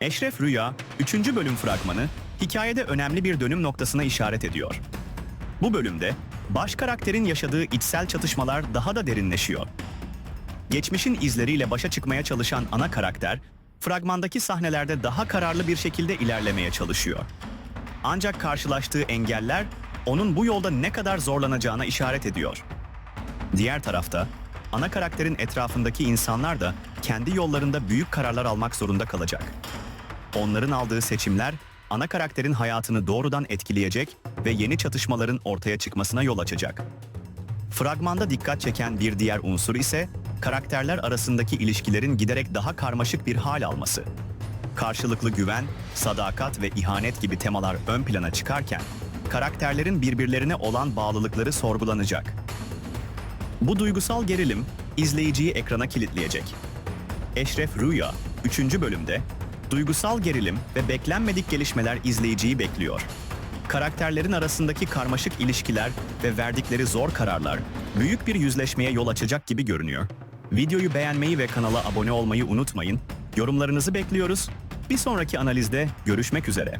Eşref Rüya, 3. bölüm fragmanı, hikayede önemli bir dönüm noktasına işaret ediyor. Bu bölümde baş karakterin yaşadığı içsel çatışmalar daha da derinleşiyor. Geçmişin izleriyle başa çıkmaya çalışan ana karakter, fragmandaki sahnelerde daha kararlı bir şekilde ilerlemeye çalışıyor. Ancak karşılaştığı engeller onun bu yolda ne kadar zorlanacağına işaret ediyor. Diğer tarafta ana karakterin etrafındaki insanlar da kendi yollarında büyük kararlar almak zorunda kalacak. Onların aldığı seçimler ana karakterin hayatını doğrudan etkileyecek ve yeni çatışmaların ortaya çıkmasına yol açacak. Fragmanda dikkat çeken bir diğer unsur ise karakterler arasındaki ilişkilerin giderek daha karmaşık bir hal alması. Karşılıklı güven, sadakat ve ihanet gibi temalar ön plana çıkarken karakterlerin birbirlerine olan bağlılıkları sorgulanacak. Bu duygusal gerilim izleyiciyi ekrana kilitleyecek. Eşref Rüya 3. bölümde duygusal gerilim ve beklenmedik gelişmeler izleyiciyi bekliyor. Karakterlerin arasındaki karmaşık ilişkiler ve verdikleri zor kararlar büyük bir yüzleşmeye yol açacak gibi görünüyor. Videoyu beğenmeyi ve kanala abone olmayı unutmayın. Yorumlarınızı bekliyoruz. Bir sonraki analizde görüşmek üzere.